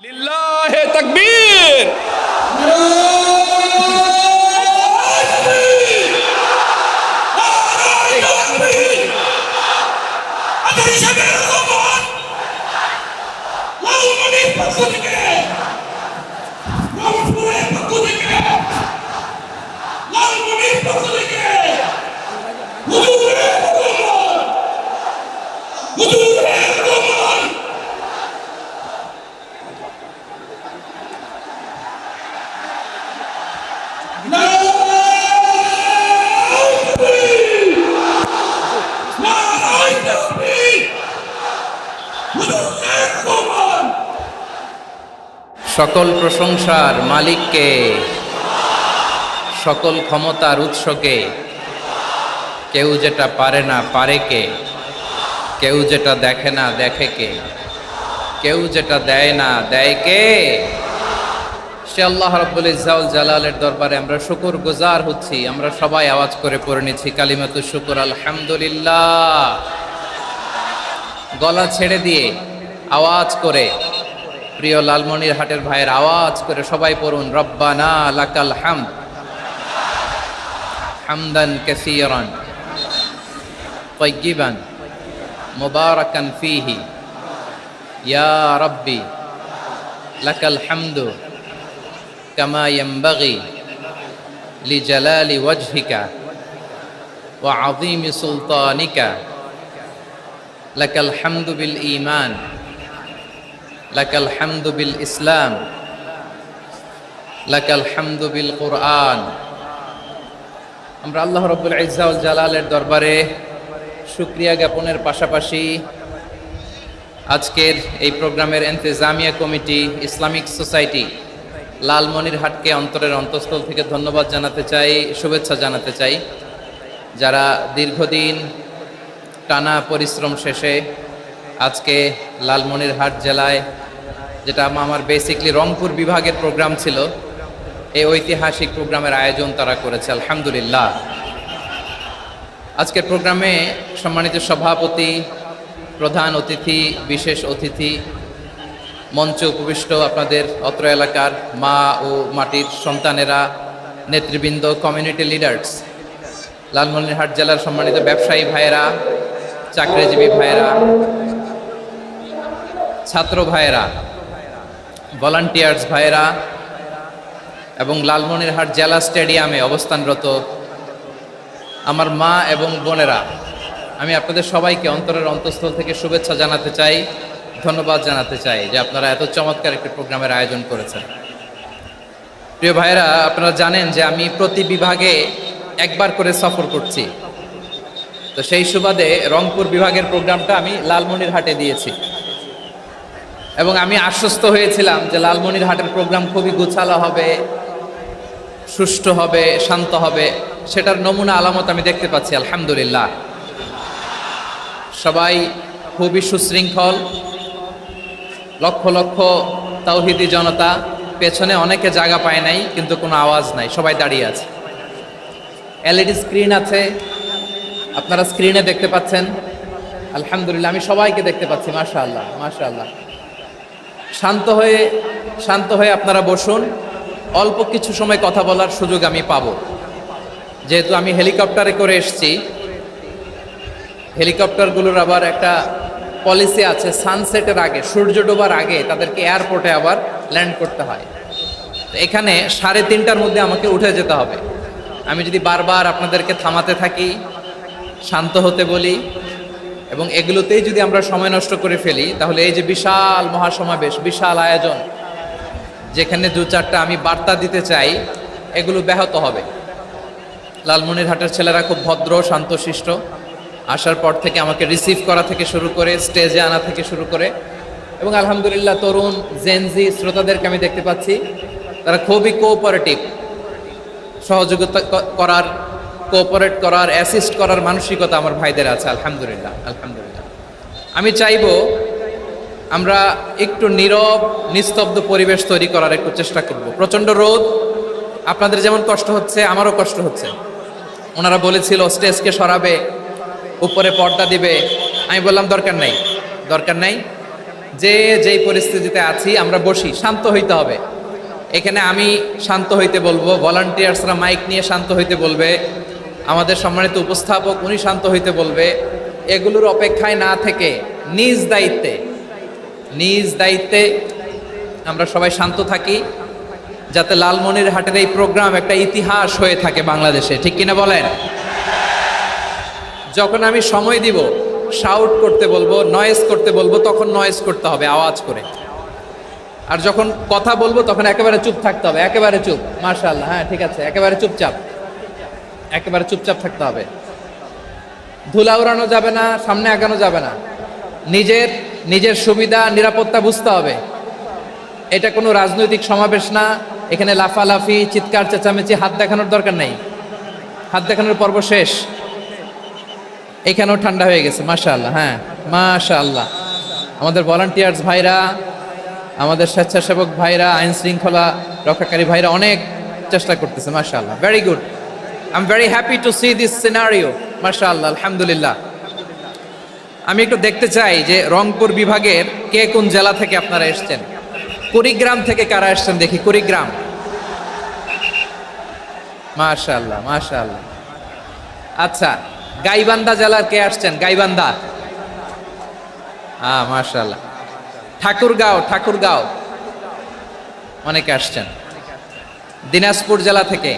লিল্লাহে সকল প্রশংসার মালিককে, সকল ক্ষমতার উৎসকে, কেউ যেটা পারে না পারে কে, কেউ যেটা দেখে না দেখে কে, কেউ যেটা দেয় না দেয় কে? সে আল্লাহ রব্বুল ইজাউল জালালের দরবারে আমরা শুকুর গুজার হচ্ছি, আমরা সবাই আওয়াজ করে পড়ে নিচ্ছি, কালিমাতু শুকুর, আলহামদুলিল্লাহ। গলা ছেড়ে দিয়ে আওয়াজ করে প্রিয় লালমনির হাটের ভাইয়ের আওয়াজ করে সবাই পড়ুন রব্বানা লাকাল হামদ হামদান কাসীরান طيبا مباركا فيه يا ربي لك الحمد كما ينبغي لجلال وجهك وعظيم سلطانك لك الحمد بالإيمان লাকাল হামদু বিল ইসলাম, লাকাল হামদু বিল কোরআন। আমরা আল্লাহ রব্বুল ইজাউল জালালের দরবারে সুক্রিয়া জ্ঞাপনের পাশাপাশি আজকের এই প্রোগ্রামের এন্তেজামিয়া কমিটি ইসলামিক সোসাইটি লালমনিরহাটকে অন্তরের অন্তঃস্থল থেকে ধন্যবাদ জানাতে চাই, শুভেচ্ছা জানাতে চাই। যারা দীর্ঘদিন টানা পরিশ্রম শেষে আজকে লালমনিরহাট জেলায়, যেটা আমার বেসিকলি রংপুর বিভাগের প্রোগ্রাম ছিল, এই ঐতিহাসিক প্রোগ্রামের আয়োজন তারা করেছে, আলহামদুলিল্লাহ। আজকের প্রোগ্রামে সম্মানিত সভাপতি, প্রধান অতিথি, বিশেষ অতিথি, মঞ্চে উপবিষ্ট আপনাদের অত্র এলাকার মা ও মাটির সন্তানেরা, নেতৃবৃন্দ কমিউনিটি লিডার্স লালমনিরহাট জেলার সম্মানিত ব্যবসায়ী ভাইয়েরা, চাকরিজীবী ভাইয়েরা ছাত্র ভাইয়েরা ভলান্টিয়ার্স ভাইয়েরা এবং লালমনিরহাট জেলা স্টেডিয়ামে অবস্থানরত আমার মা এবং বোনেরা, আমি আপনাদের সবাইকে অন্তরের অন্তঃস্থল থেকে শুভেচ্ছা জানাতে চাই, ধন্যবাদ জানাতে চাই যে আপনারা এত চমৎকার একটি প্রোগ্রামের আয়োজন করেছেন। প্রিয় ভাইয়েরা, আপনারা জানেন যে আমি প্রতি বিভাগে একবার করে সফর করছি। তো সেই সুবাদে রংপুর বিভাগের প্রোগ্রামটা আমি লালমনিরহাটে দিয়েছি। এবং আমি আশ্বস্ত হয়েছিলাম যে লালমনিরহাটের প্রোগ্রাম খুবই গুছালো হবে, সুষ্ঠু হবে, শান্ত হবে। সেটার নমুনা আলামত আমি দেখতে পাচ্ছি, আলহামদুলিল্লাহ। সবাই খুবই সুশৃঙ্খল, লক্ষ লক্ষ তাওহিদি জনতা, পেছনে অনেকে জায়গা পায় নাই, কিন্তু কোনো আওয়াজ নাই, সবাই দাঁড়িয়ে আছে। এলইডি স্ক্রিন আছে, আপনারা স্ক্রিনে দেখতে পাচ্ছেন। আলহামদুলিল্লাহ, আমি সবাইকে দেখতে পাচ্ছি মাশা আল্লাহ শান্ত হয়ে শান্ত হয়ে আপনারা বসুন। অল্প কিছু সময় কথা বলার সুযোগ আমি পাব। যেহেতু আমি হেলিকপ্টারে করে এসেছি, হেলিকপ্টারগুলোর আবার একটা পলিসি আছে সানসেটের আগে, সূর্য ডোবার আগে তাদেরকে এয়ারপোর্টে আবার ল্যান্ড করতে হয়। তো এখানে সাড়ে তিনটার মধ্যে আমাকে উঠে যেতে হবে। আমি যদি বারবার আপনাদেরকে থামাতে থাকি, শান্ত হতে বলি এবং এগুলোতেই যদি আমরা সময় নষ্ট করে ফেলি, তাহলে এই যে বিশাল মহাসমাবেশ, বিশাল আয়োজন, যেখানে দু চারটা আমি বার্তা দিতে চাই, এগুলো ব্যাহত হবে। লালমনিরহাটের ছেলেরা খুব ভদ্র, শান্তশিষ্ট, আসার পর থেকে আমাকে রিসিভ করা থেকে শুরু করে স্টেজে আনা থেকে শুরু করে, এবং আলহামদুলিল্লাহ তরুণ জেনজি শ্রোতাদেরকে আমি দেখতে পাচ্ছি, তারা খুবই কোঅপারেটিভ সহযোগিতা করার কোঅপারেট করার অ্যাসিস্ট করার মানসিকতা আমার ভাইদের আছে, আলহামদুলিল্লাহ আলহামদুলিল্লাহ। আমি চাইব আমরা একটু নীরব, নিস্তব্ধ পরিবেশ তৈরি করার একটু চেষ্টা করব। প্রচণ্ড রোদ, আপনাদের যেমন কষ্ট হচ্ছে, আমারও কষ্ট হচ্ছে। ওনারা বলেছিল, স্টেজকে সরাবে, উপরে পর্দা দিবে। আমি বললাম, দরকার নাই দরকার নাই। যে যেই পরিস্থিতিতে আছি, আমরা বসি, শান্ত হইতে হবে। এখানে আমি শান্ত হইতে বলব ভলান্টিয়ার্সরা মাইক নিয়ে শান্ত হইতে বলবে। আমাদের সম্মানিত উপস্থাপক, উনি শান্ত হইতে বলবে, এগুলোর অপেক্ষায় না থেকে নিজ দায়িত্বে নিজ দায়িত্বে আমরা সবাই শান্ত থাকি, যাতে লালমনির হাটের এই প্রোগ্রাম একটা ইতিহাস হয়ে থাকে বাংলাদেশে। ঠিক কিনা বলেন? যখন আমি সময় দিব শাউট করতে বলব নয়েজ করতে বলব, তখন নয়েজ করতে হবে, আওয়াজ করে। আর যখন কথা বলব, তখন একেবারে চুপ থাকতে হবে, একেবারে চুপ। মার্শাল্লাহ হ্যাঁ ঠিক আছে, একেবারে চুপচাপ। একেবারে চুপচাপ থাকতে হবে। ধুলা উড়ানো যাবে না, সামনে আগানো যাবে না। নিজের নিজের সুবিধা, নিরাপত্তা বুঝতে হবে। এটা কোনো রাজনৈতিক সমাবেশ না, এখানে লাফালাফি, চিৎকার, চেঁচামেচি, হাত দেখানোর দরকার নেই। হাত দেখানোর পর্ব শেষ। এখানেও ঠান্ডা হয়ে গেছে, মাশাআল্লাহ হ্যাঁ মাশাআল্লাহ। আমাদের ভলান্টিয়ার্স ভাইরা, আমাদের স্বেচ্ছাসেবক ভাইরা আইন শৃঙ্খলা রক্ষাকারী ভাইরা অনেক চেষ্টা করতেছে, মাশাআল্লাহ very good I am very happy to see this scenario মাশাআল্লাহ, আলহামদুলিল্লাহ. আমি একটু দেখতে চাই যে রংপুর বিভাগের কে কোন জেলা থেকে আপনারা এসেছেন? কুড়িগ্রাম থেকে কারা এসেছেন দেখি, কুড়িগ্রাম। মাশাআল্লাহ মাশাআল্লাহ। আচ্ছা গাইবান্ধা জেলার কে আসছেন? গাইবান্ধা। হ্যাঁ মাশাআল্লাহ। ঠাকুরগাঁও ঠাকুরগাঁও। অনেকে আসছেন। দিনাজপুর জেলা থেকে।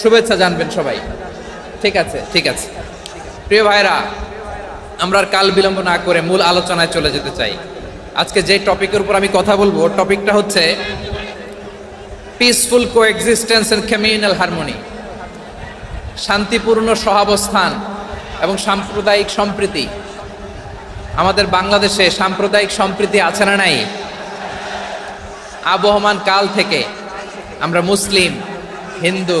শুভেচ্ছা জানবেন সবাই। ঠিক আছে ঠিক আছে। প্রিয় ভাইরা আমরা কাল বিলম্ব না করে মূল আলোচনায় চলে যেতে চাই। আজকে যে টপিকের উপর আমি কথা বলব, টপিকটা হচ্ছে peaceful coexistence and communal harmony শান্তিপূর্ণ সহাবস্থান এবং সাম্প্রদায়িক সম্প্রীতি। আমাদের বাংলাদেশে সাম্প্রদায়িক সম্প্রীতি আছে না নাই? আবহমান কাল থেকে আমরা মুসলিম, হিন্দু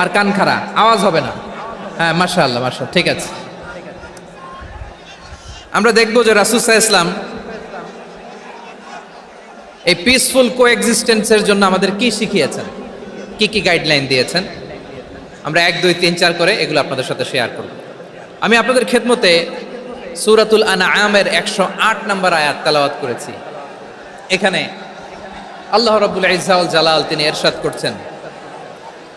আর কান খাড়া, আওয়াজ হবে না। হ্যাঁ মার্শা আল্লাহ মার্শা ঠিক আছে। আমরা দেখব যে রাসুসাহ ইসলাম এই পিসফুল কো এক্সিস্টেন্সের জন্য আমাদের কি শিখিয়েছেন? কি কি গাইডলাইন দিয়েছেন? আমরা এক, দুই, তিন, চার করে এগুলো আপনাদের সাথে শেয়ার করব। আমি আপনাদের খেদমতে সুরাতুল আনা আমের একশো আট নম্বর আয়াত তালাওয়াত করেছি। এখানে আল্লাহ রবুল ইজাউল জালাল তিনি এরশাদ করছেন।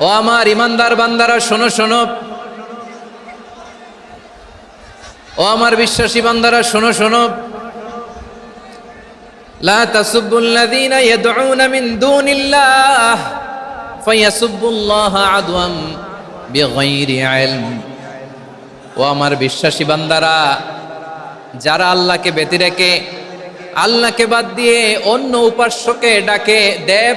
ও আমার ইমানদার বান্দারা, শোনো শোনো। ও আমার বিশ্বাসী বান্দারা, শোনো শোনো। লা তাসুবুল্লাযীনা ইয়াদউনা মিন দুনিল্লাহ, ফায়াসুবুল্লাহ আদওয়াম বিগাইরি ইলম। ও আমার বিশ্বাসী বান্দারা, যারা আল্লাহকে ব্যতি রেখে, আল্লাহকে বাদ দিয়ে অন্য উপাস্যকে ডাকে দেব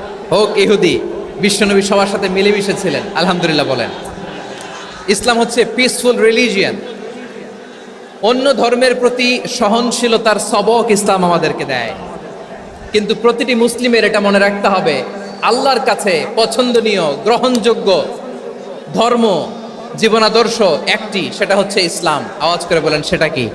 হোক ইহুদি, বিশ্বনবী সবার সাথে মিলেমিশে ছিলেন, আলহামদুলিল্লাহ বলেন। ইসলাম হচ্ছে পিসফুল রিলিজিয়ান অন্য ধর্মের প্রতি সহনশীলতার সবক ইসলাম আমাদেরকে দেয়। কিন্তু প্রতিটি মুসলিমের এটা মনে রাখতে হবে, আল্লাহর কাছে পছন্দনীয়, গ্রহণযোগ্য ধর্ম, জীবনাদর্শ একটি, সেটা হচ্ছে ইসলাম। আওয়াজ করে বলেন, সেটা কি?